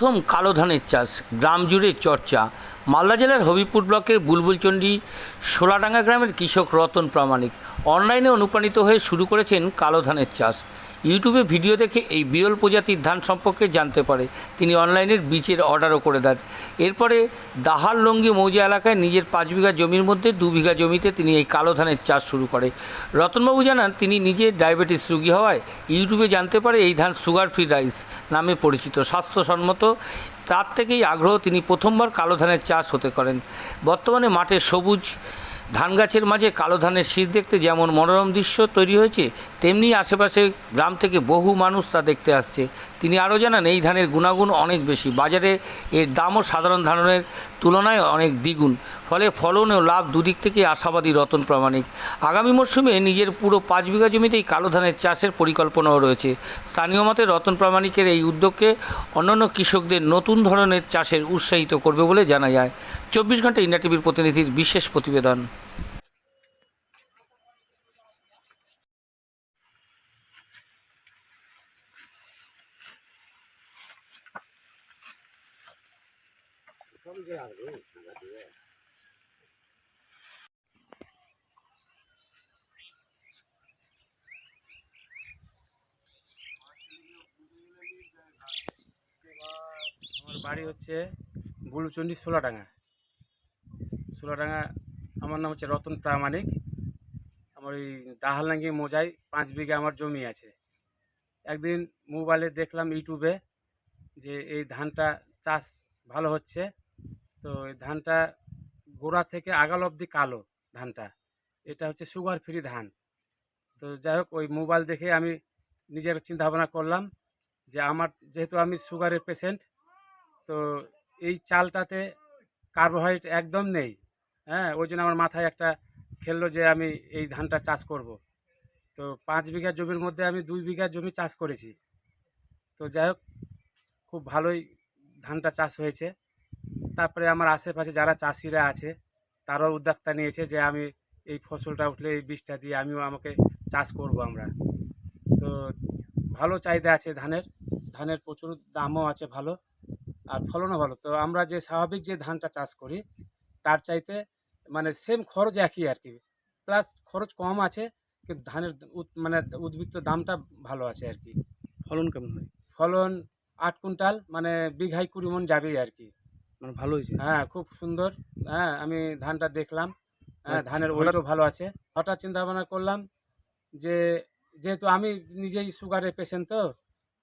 প্রথম কালো ধানের চাষ গ্রাম জুড়ে চর্চা। মালদা জেলার হবিপুর ব্লকের বুলবুলচণ্ডী সোলাডাঙ্গা গ্রামের কৃষক রতন প্রামাণিক অনলাইনে অনুপ্রাণিত হয়ে শুরু করেছেন কালো ধানের চাষ। ইউটিউবে ভিডিও দেখে এই বিরল প্রজাতির ধান সম্পর্কে জানতে পারে। তিনি অনলাইনের বীজের অর্ডারও করে দেন। এরপরে দাহার লঙ্গি মৌজা এলাকায় নিজের পাঁচ বিঘা জমির মধ্যে দু বিঘা জমিতে তিনি এই কালো ধানের চাষ শুরু করে। রতনবাবু জানান, তিনি নিজে ডায়াবেটিস রোগী হওয়ায় ইউটিউবে জানতে পারে এই ধান সুগার ফ্রি রাইস নামে পরিচিত। স্বাস্থ্যসম্মত তার থেকেই আগ্রহ তিনি প্রথমবার কালো ধানের চাষ হতে করেন। বর্তমানে মাঠে সবুজ ধান গাছের মাঝে কালো ধানের শীত দেখতে যেমন মনোরম দৃশ্য তৈরি হয়েছে তেমনি আশেপাশে গ্রাম থেকে বহু মানুষ তা দেখতে আসছে। তিনি আরও জানান, এই ধানের গুণাগুণ অনেক বেশি। বাজারে এর দামও সাধারণ ধানের তুলনায় অনেক দ্বিগুণ। ফলে ফলন ও লাভ দুদিক থেকে আশাবাদী রতন প্রামাণিক। আগামী মরশুমে নিজের পুরো পাঁচ বিঘা জমিতেই কালো ধানের চাষের পরিকল্পনাও রয়েছে। স্থানীয় মতে রতন প্রামাণিকের এই উদ্যোগকে অন্যান্য কৃষকদের নতুন ধরনের চাষের উৎসাহিত করবে বলে জানা যায়। চব্বিশ ঘণ্টা ইন্ডিয়া টিভির প্রতিনিধির বিশেষ প্রতিবেদন। আমার বাড়ি হচ্ছে বুলুচন্ডী সোলাডাঙ্গা। সোলাডাঙ্গা, আমার নাম হচ্ছে রতন প্রামাণিক। আমার ওই দাহালাঙ্গি মোজায় পাঁচ বিঘা আমার জমি আছে। একদিন মোবাইলে দেখলাম ইউটিউবে যে এই ধানটা চাষ ভালো হচ্ছে। তো ধানটা গোড়া থেকে আগাল অবধি কালো ধানটা। এটা হচ্ছে সুগার ফ্রি ধান। তো যাই হোক, ওই মোবাইল দেখে আমি নিজের চিন্তা ভাবনা করলাম যে আমার, যেহেতু আমি সুগারের পেশেন্ট তো এই চালটাতে কার্বোহাইড্রেট একদম নেই। হ্যাঁ ওই জন্য আমার মাথায় একটা খেললো যে আমি এই ধানটা চাষ করব। তো পাঁচ বিঘা জমির মধ্যে আমি দুই বিঘা জমি চাষ করেছি। তো যাই হোক, খুব ভালোই ধানটা চাষ হয়েছে। তারপরে আমার আশেপাশে যারা চাষিরা আছে তারাও উদ্যোক্তা নিয়েছে যে আমি এই ফসলটা উঠলে এই বীজটা দিয়ে আমিও আমাকে চাষ করব আমরা। তো ভালো চাহিদা আছে ধানের ধানের প্রচুর দামও আছে ভালো আর ফলনও ভালো। তো আমরা যে স্বাভাবিক যে ধানটা চাষ করি তার চাইতে মানে সেম খরচ একই আর কি। প্লাস খরচ কম আছে কিন্তু ধানের মানে উদ্বৃত্ত দামটা ভালো আছে আর কি। ফলন কেমন হয়? ফলন আট কুইন্টাল মানে বিঘায় কুড়ি মন যাবেই আর কি। মানে ভালো হয়েছে হ্যাঁ খুব সুন্দর। হ্যাঁ আমি ধানটা দেখলাম। হ্যাঁ আচ্ছা, ধানের ওয়েটও ভালো আছে। হঠাৎ চিন্তা ভাবনা করলাম যে যেহেতু আমি নিজেই সুগারের পেশেন্ট তো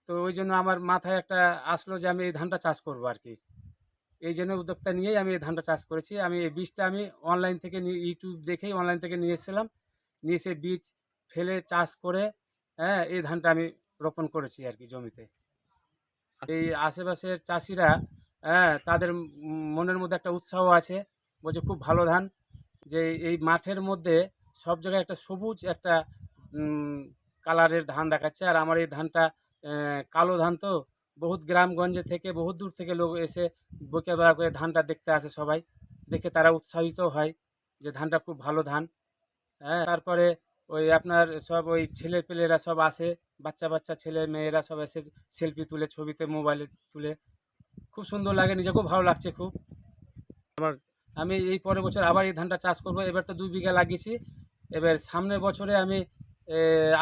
তো ওই জন্য আমার মাথায় একটা আসলো যে আমি এই ধানটা চাষ করব আর কি। এই জন্য উদ্যোগটা নিয়েই আমি এই ধানটা চাষ করেছি। আমি এই বীজটা আমি অনলাইন থেকে নিয়ে ইউটিউব দেখেই অনলাইন থেকে নিয়ে এসেছিলাম। নিয়ে এসে বীজ ফেলে চাষ করে হ্যাঁ এই ধানটা আমি রোপণ করেছি আর কি জমিতে। এই আশেপাশের চাষিরা হ্যাঁ তাদের মনের মধ্যে একটা উৎসাহ আছে, বলছে খুব ভালো ধান, যে এই মাঠের মধ্যে সব জায়গায় একটা সবুজ একটা কালারের ধান দেখাচ্ছে। আর আমার এই ধানটা কালো ধান তো, বহুত গ্রামগঞ্জে থেকে, বহুত দূর থেকে লোক এসে বকেবেলা করে ধানটা দেখতে আসে সবাই। দেখে তারা উৎসাহিত হয় যে ধানটা খুব ভালো ধান। হ্যাঁ তারপরে ওই আপনার সব ওই ছেলে পেলেরা সব আসে, বাচ্চা বাচ্চা ছেলে মেয়েরা সব এসে সেলফি তুলে, ছবিতে মোবাইলে তুলে। খুব সুন্দর লাগে নিজেকেও ভালো লাগছে খুব। আমার, আমি এই পরের বছর আবার এই ধানটা চাষ করব, এবার তো দুই বিঘা লাগিয়েছি। এবার সামনের বছরে আমি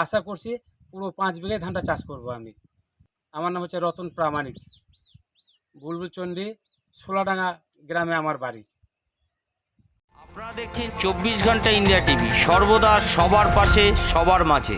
আশা করছি পুরো পাঁচ বিঘায় ধানটা চাষ করব আমি। আমার নাম হচ্ছে রতন প্রামাণিক। বুলবুলচণ্ডী সোলাডাঙ্গা গ্রামে আমার বাড়ি। আপনারা দেখছেন চব্বিশ ঘণ্টা ইন্ডিয়া টিভি, সর্বদা সবার পাশে, সবার মাঝে।